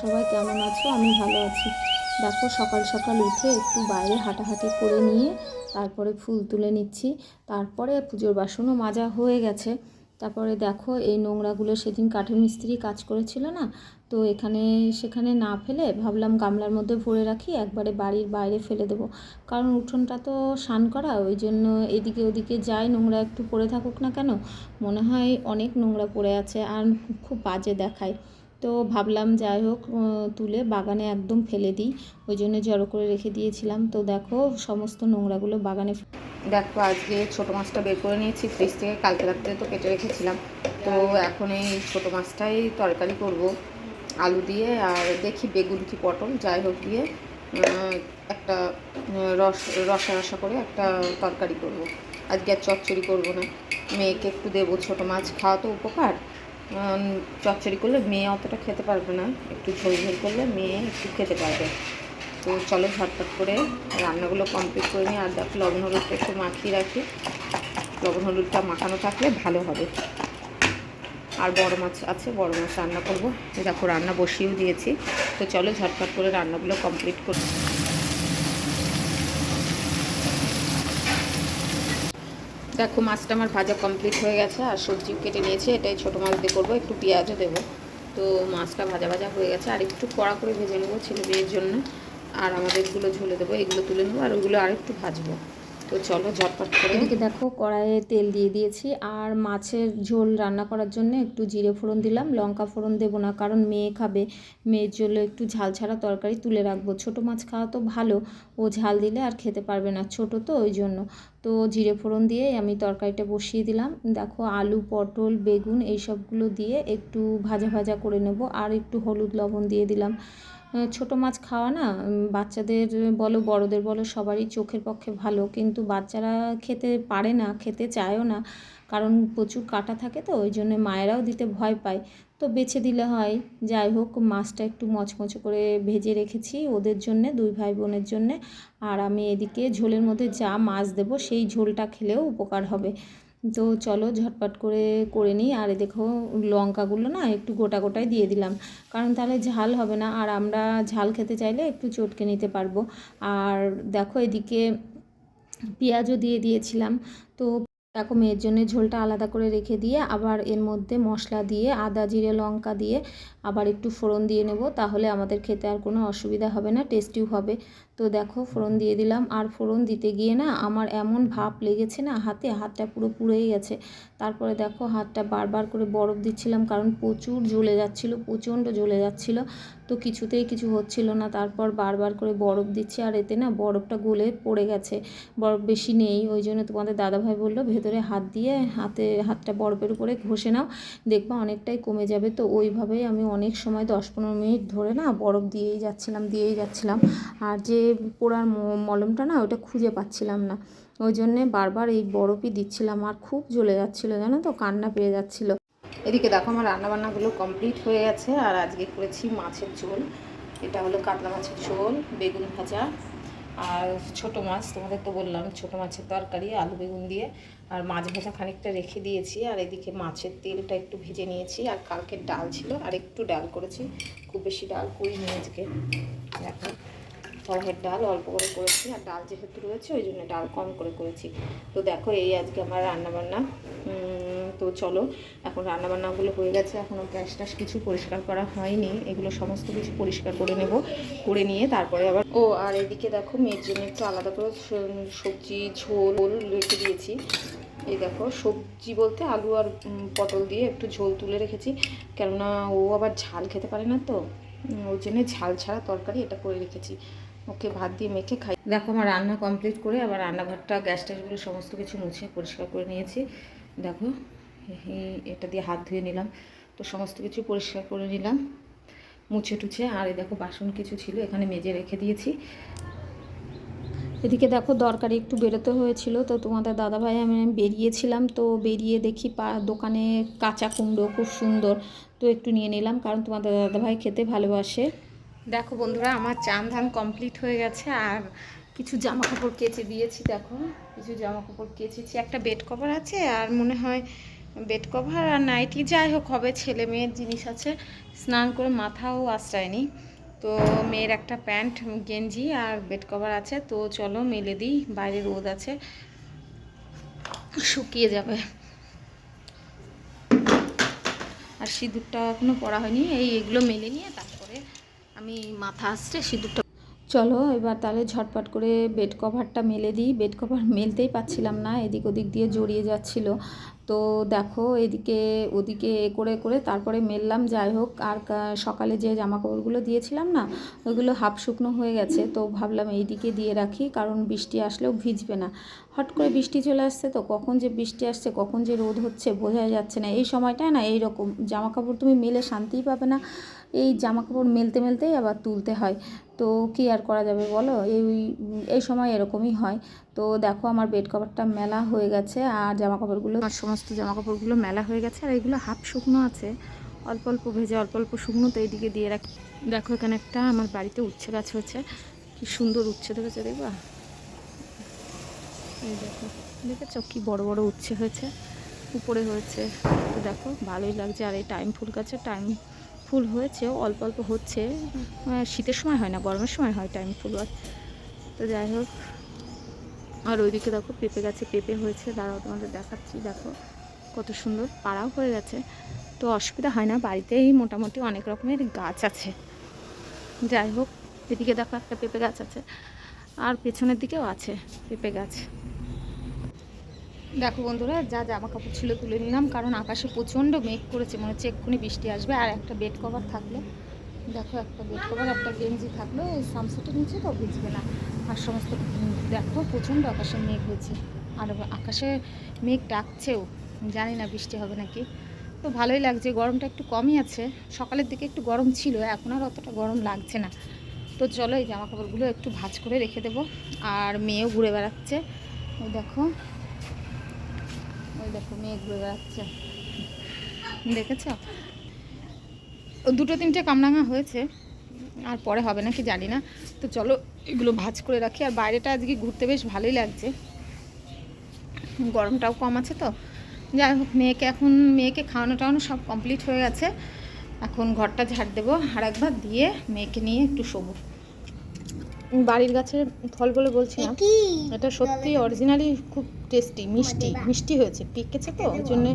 সবাই কেমন আছো? আমি ভালো আছি। দেখো, সকাল সকাল উঠে একটু বাইরে হাঁটাহাঁটি করে নিয়ে তারপরে ফুল তুলে নিচ্ছি। তারপরে পুজোর বাসনও মাজা হয়ে গেছে। তারপরে দেখো, এই নোংরাগুলো সেদিন কাঠের মিস্ত্রি কাজ করেছিল না? তো এখানে, সেখানে না ফেলে ভাবলাম গামলার মধ্যে ভরে রাখি, একবারে বাড়ির বাইরে ফেলে দেবো। কারণ উঠোনটা তো স্নান করা, ওই জন্য এদিকে ওদিকে যাই, নোংরা একটু পড়ে থাকুক না কেন? মনে হয় অনেক নোংরা পড়ে আছে আর খুব বাজে দেখায়। তো ভাবলাম যাই হোক তুলে বাগানে একদম ফেলে দিই। ওই জন্য জড়ো করে রেখে দিয়েছিলাম। তো দেখো, সমস্ত নোংরাগুলো বাগানে দেখো, আজকে ছোটো মাছটা বের করে নিয়েছি ফ্রিজ থেকে কালকে রাত্রে তো কেটে রেখেছিলাম। তো এখন এই ছোটো মাছটাই তরকারি করব। আলু দিয়ে আর দেখি বেগুন কি পটল, যাই হোক দিয়ে একটা রস, রসা রসা করে একটা তরকারি করব। আজকে আর চচ্চড়ি করব না। মেয়েকে একটু দেবো ছোটো মাছ, খাওয়া তো উপকার। চচ্চড়ি করলে মেয়ে অতটা খেতে পারবে না। একটু ঝোল ঝোল করলে মেয়ে একটু খেতে পারবে। তো চলো ঝটপট করে রান্নাগুলো কমপ্লিট করে নিই। আর দেখো লবণ হলুদটা একটু মাখিয়ে রাখি। লবণ হলুদটা মাখানো থাকলে ভালো হবে। আর বড় মাছ আছে, বড় মাছ রান্না করব। দেখো রান্না বসিয়েও দিয়েছি। তো চলো ঝটপট করে রান্নাগুলো কমপ্লিট করি। দেখো মাছটা আমার ভাজা কমপ্লিট হয়ে গেছে, আর সবজি কেটে নিয়েছে, এটাই ছোটো মাছ দিয়ে করব, একটু পেঁয়াজও দেবো। তো মাছটা ভাজা ভাজা হয়ে গেছে, আর একটু কড়া করে ভেজে নেব ছেলে মেয়ের জন্য, আর আমাদেরগুলো ঝুলে দেবো, এগুলো তুলে নেব, আর ওগুলো আরেকটু ভাজবো। তো চলো ঝটপট করে এদিকে দেখো কড়াইয়ে তেল দিয়ে দিয়েছি, আর মাছের ঝোল রান্না করার জন্য একটু জিরে ফোড়ন দিলাম, লঙ্কা ফোড়ন দেবো না, কারণ মেয়ে খাবে। মেয়ের জন্য একটু ঝাল ছাড়া তরকারি তুলে রাখব। ছোটো মাছ খাওয়া তো ভালো, ও ঝাল দিলে আর খেতে পারবে না, ছোট তো ওই জন্য। তো জিরে ফোড়ন দিয়ে আমি তরকারিটা বসিয়ে দিলাম। দেখো আলু, পটল, বেগুন এই সবগুলো দিয়ে একটু ভাজা ভাজা করে নেব, আর একটু হলুদ লবণ দিয়ে দিলাম। ছোট মাছ খাওয়া না বাচ্চাদের বলো, বড়দের বলো, সবারই চোখের পক্ষে ভালো। কিন্তু বাচ্চারা খেতে পারে না, খেতে চায়ও না। কারণ প্রচুর কাটা থাকে তো, ওই জন্য মায়েরাও দিতে ভয় পায়। তো বেছে দিলে হয়। যাই হোক, মাছটা একটু মচমচে করে ভেজে রেখেছি ওদের জন্যে, দুই ভাই বোনের জন্যে। আর আমি এদিকে ঝোলের মধ্যে যা মাছ দেবো, সেই ঝোলটা খেলেও উপকার হবে। তো চলো ঝটপট করে করে নিই। আর দেখো লঙ্কাগুলো না একটু গোটা গোটাই দিয়ে দিলাম। কারণ তাহলে ঝাল হবে না। আর আমরা ঝাল খেতে চাইলে একটু চটকে নিতে পারব। আর দেখো এদিকে পেঁয়াজও দিয়ে দিয়েছিলাম। তো দেখো মেয়ের জন্য ঝোলটা আলাদা করে রেখে দিয়ে আবার এর মধ্যে মশলা দিয়ে, আদা, জিরে, লঙ্কা দিয়ে আবার একটু ফোড়ন দিয়ে নেব। তাহলে আমাদের খেতে আর কোনো অসুবিধা হবে না, টেস্টিও হবে। তো দেখো ফোড়ন দিয়ে দিলাম। আর ফোড়ন দিতে গিয়ে না আমার এমন ভাপ লেগেছে না হাতে, হাতটা পুরো পুড়েই গেছে। তারপরে দেখো হাতটা বারবার করে বরফ দিচ্ছিলাম কারণ প্রচুর জ্বলে যাচ্ছিল, প্রচণ্ড জ্বলে যাচ্ছিল। তো কিছুতেই কিছু হচ্ছিল না। তারপর বারবার করে বরফ দিচ্ছি আর এতে না বরফটা গলে পড়ে গেছে। বরফ বেশি নেই, ওই জন্য তোমাদের দাদাভাই বলল, ভেতরে হাত দিয়ে হাতে, হাতটা বরফের উপরে ঘষে নাও, দেখবা অনেকটাই কমে যাবে। তো ওইভাবেই আমি অনেক সময় দশ পনেরো মিনিট ধরে না বরফ দিয়েই যাচ্ছিলাম দিয়েই যাচ্ছিলাম। আর যে পোড়ার মলমটা না ওটা খুঁজে পাচ্ছিলাম না। ওই জন্যে বারবার এই বরফই দিচ্ছিলাম আর খুব জ্বলে যাচ্ছিল, জানো তো? কান্না পেয়ে যাচ্ছিল। এদিকে দেখো আমার রান্নাবান্নাগুলো কমপ্লিট হয়ে গেছে আর আজকে করেছি মাছের ঝোল। এটা হলো কাতলা মাছের ঝোল, বেগুন ভাজা আর ছোট মাছ, তোমাদের তো বললাম ছোট মাছের তরকারি, আলু বেগুন দিয়ে। আর মাছ ভাজা খানিকটা রেখে দিয়েছি আর এদিকে মাছের তেলটা একটু ভেজে নিয়েছি আর কালকে ডাল ছিল আর একটু ডাল করেছি, খুব বেশি ডাল করিনি আজকে। দেখো। কড়াইয়ের ডাল অল্প করে করেছি আর ডাল যেহেতু রয়েছে, ওই জন্য ডাল কম করে করেছি। তো দেখো, এই আজকে আমার রান্নাবান্না তো চলো, এখন রান্নাবান্নাগুলো হয়ে গেছে এখনও গ্যাস ট্যাস কিছু পরিষ্কার করা হয়নি, এগুলো সমস্ত কিছু পরিষ্কার করে নেব, করে নিয়ে তারপরে আবার ও, আর এদিকে দেখো, মেয়ের জন্য একটু আলাদা করে সবজি, ঝোল রেখে দিয়েছি। এই দেখো, সবজি বলতে আলু আর পটল দিয়ে একটু ঝোল তুলে রেখেছি, কেননা ও আবার ঝাল খেতে পারে না তো ওই জন্য ঝাল ছাড়া তরকারি এটা করে রেখেছি। ওকে ভাত দিয়ে মেখে খাই। দেখো আমার রান্না কমপ্লিট করে আবার রান্নাঘরটা গ্যাস ট্যাসগুলো সমস্ত কিছু মুছে পরিষ্কার করে নিয়েছি। দেখো এটা দিয়ে হাত ধুয়ে নিলাম। তো সমস্ত কিছু পরিষ্কার করে নিলাম, মুছে টুছে। আর এই দেখো বাসন কিছু ছিল, এখানে মেজে রেখে দিয়েছি। এদিকে দেখো দরকারি একটু বেরোতে হয়েছিল, তো তোমাদের দাদাভাই আমি বেরিয়েছিলাম, তো বেরিয়ে দেখি পা, দোকানে কাঁচা কুমড়ো খুব সুন্দর। তো একটু নিয়ে নিলাম, কারণ তোমাদের দাদাভাই খেতে ভালোবাসে। দেখো বন্ধুরা, আমার চান ধান কমপ্লিট হয়ে গেছে আর কিছু জামা কাপড় কেচে দিয়েছি, দেখো। কিছু জামা কাপড় কেচেছি, একটা বেড কভার আছে আর মনে হয় বেড কভার আর নাইটি যাই হোক, হবে ছেলে মেয়ের জিনিস আছে। স্নান করে মাথাও আশ্রয়নি। তো মেয়ের একটা প্যান্ট, গেঞ্জি আর বেড কভার আছে। তো চলো মেলে দিই, বাইরে রোদ আছে। শুকিয়ে যাবে। আর সিঁদুরটা এখনও পরা হয়নি, এই এগুলো মেলে নিয়ে তারপরে আমি মাথা আসছে সিঁদুরটা চলো, এবার তাহলে ঝটপট করে বেড কভারটা মেলে দিই। বেড কভার মেলতেই পাচ্ছিলাম না, এদিক ওদিক দিয়ে জড়িয়ে যাচ্ছিল। তো দেখো, এদিকে, ওদিকে এ করে করে তারপরে মেললাম, যাই হোক, আর সকালে যে জামা কাপড়গুলো দিয়েছিলাম না ওইগুলো হাফ শুকনো হয়ে গেছে। তো ভাবলাম এইদিকে দিয়ে রাখি, কারণ বৃষ্টি আসলেও ভিজবে না। হট করে বৃষ্টি চলে আসছে তো, কখন যে বৃষ্টি আসছে, কখন যে রোদ হচ্ছে বোঝা যাচ্ছে না। এই সময়টায় না এই রকম জামা কাপড় তুমি মেলে শান্তিই পাবে না। এই জামা কাপড় মেলতে, মেলতেই আবার তুলতে হয়। তো কি আর করা যাবে বলো? এই এই সময় এরকমই হয়। তো দেখো আমার বেড কভারটা মেলা হয়ে গেছে আর জামা কাপড়গুলো আমার সমস্ত জামা কাপড়গুলো মেলা হয়ে গেছে আর এগুলো হাফ শুকনো আছে। অল্প অল্প ভেজে অল্প অল্প শুকনো তো এইদিকে দিয়ে রাখি। দেখো এখানে একটা আমার বাড়িতে উচ্ছে গাছ হয়েছে। কি সুন্দর উচ্ছে দেখেছ দেখবা? এই দেখো, দেখেছ কি বড় বড় উচ্ছে হয়েছে? উপরে হয়েছে। তো দেখো ভালোই লাগছে আর এই টাইম ফুল গাছে টাইম ফুল হয়েছে, অল্প অল্প হচ্ছে। শীতের সময় হয় না, গরমের সময় হয় টাইম ফুল গাছ তো যাই হোক, আর ওইদিকে দেখো পেঁপে গাছে পেঁপে হয়েছে। দাঁড়াও তোমাদের দেখাচ্ছি, দেখো কত সুন্দর পাড়াও হয়ে গেছে। তো অসুবিধা হয় না, বাড়িতেই মোটামুটি অনেক রকমের গাছ আছে। যাই হোক, এদিকে দেখো একটা পেঁপে গাছ আছে, আর পেছনের দিকেও আছে পেঁপে গাছ। দেখো বন্ধুরা, যা জামা কাপড় ছিল তুলে নিলাম, কারণ আকাশে প্রচণ্ড মেঘ করেছে, মনে হচ্ছে এক্ষুনি বৃষ্টি আসবে, আর একটা বেড কভার থাকল। দেখো, একটা বেড কভার একটা গেঞ্জি থাকল সামসেটের নিচে তো ভিজবে না। আর সমস্ত দেখো, প্রচণ্ড আকাশে মেঘ হয়েছে। আর আকাশে মেঘ ডাকছেও, জানি না বৃষ্টি হবে নাকি। তো ভালোই লাগছে, গরমটা একটু কমই আছে। সকালের দিকে একটু গরম ছিল, এখন আর অতটা গরম লাগছে না। তো চলো, এই জামা কাপড়গুলো একটু ভাঁজ করে রেখে দেবো। আর মেয়েও ঘুরে বেড়াচ্ছে। দেখো ওই দেখো মেয়ে ঘুরে বেড়াচ্ছে। দেখেছ? দুটো তিনটে কামরাঙা হয়েছে, আর পরে হবে নাকি জানি না। তো চলো এগুলো ভাজ করে রাখি, আর বাইরেটা আজকে ঘুরতে বেশ ভালোই লাগছে। গরমটাও কম আছে তো। যাই হোক, মেয়েকে এখন, মেয়েকে খাওয়ানো টাওয়ানো সব কমপ্লিট হয়ে গেছে। এখন ঘরটা ঝাড় দেবো, আর একবার দিয়ে মেয়েকে নিয়ে একটু শোবো। বাড়ির গাছের ফল বলে বলছি না এটা সত্যি অরিজিনালি খুব টেস্টি মিষ্টি মিষ্টি হয়েছে পেকেছে তো ওই জন্যে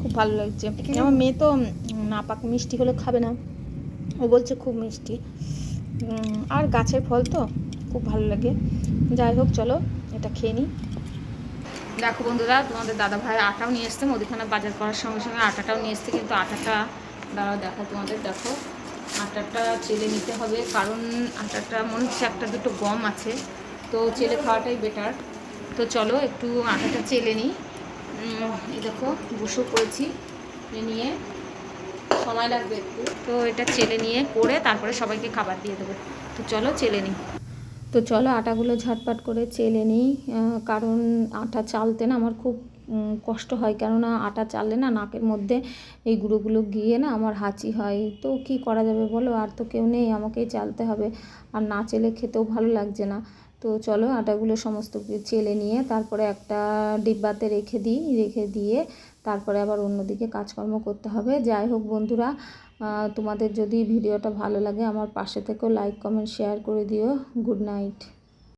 খুব ভালো লাগছে। আমার মেয়ে তো না পাক মিষ্টি হলে খাবে না। ও বলছে খুব মিষ্টি। আর গাছের ফল তো খুব ভালো লাগে। যাই হোক চলো এটা খেয়ে নিই। দেখো বন্ধুরা তোমাদের দাদা ভাই আটাও নিয়ে এসছে মুদিখানা বাজার করার সঙ্গে সঙ্গে আটাটাও নিয়ে এসছে কিন্তু আটাটা দাঁড়াও দেখো তোমাদের দেখো। আটাটা চেলে নিতে হবে, কারণ আটাটা মনে হচ্ছে একটা দুটো গম আছে। তো চেলে খাওয়াটাই বেটার তো চলো একটু আটাটা চেলে নিই। এই দেখো বসেও করেছি। নিয়ে সময় লাগবে একটু। তো এটা চেলে নিয়ে করে তারপরে সবাইকে খাবার দিয়ে দেবো। তো চলো চেলে নিই। তো চলো আটাগুলো ঝটপট করে চেলে নিই। কারণ আটা চালতে না আমার খুব কষ্ট হয়। কেননা আটা চাললে না নাকের মধ্যে এই গুঁড়োগুলো গিয়ে না আমার হাঁচি হয়। তো কি করা যাবে বলো? আর তো কেউ নেই, আমাকেই চালতে হবে। আর না চেলে খেতেও ভালো লাগছে না। তো চলো আটাগুলো সমস্ত চেলে নিয়ে তারপরে একটা ডিব্বাতে রেখে দিই। রেখে দিয়ে তারপরে আবার অন্যদিকে কাজকর্ম করতে হবে। যাই হোক বন্ধুরা তোমাদের যদি ভিডিওটা ভালো লাগে আমার পাশে থেকেও লাইক কমেন্ট শেয়ার করে দিও। Good night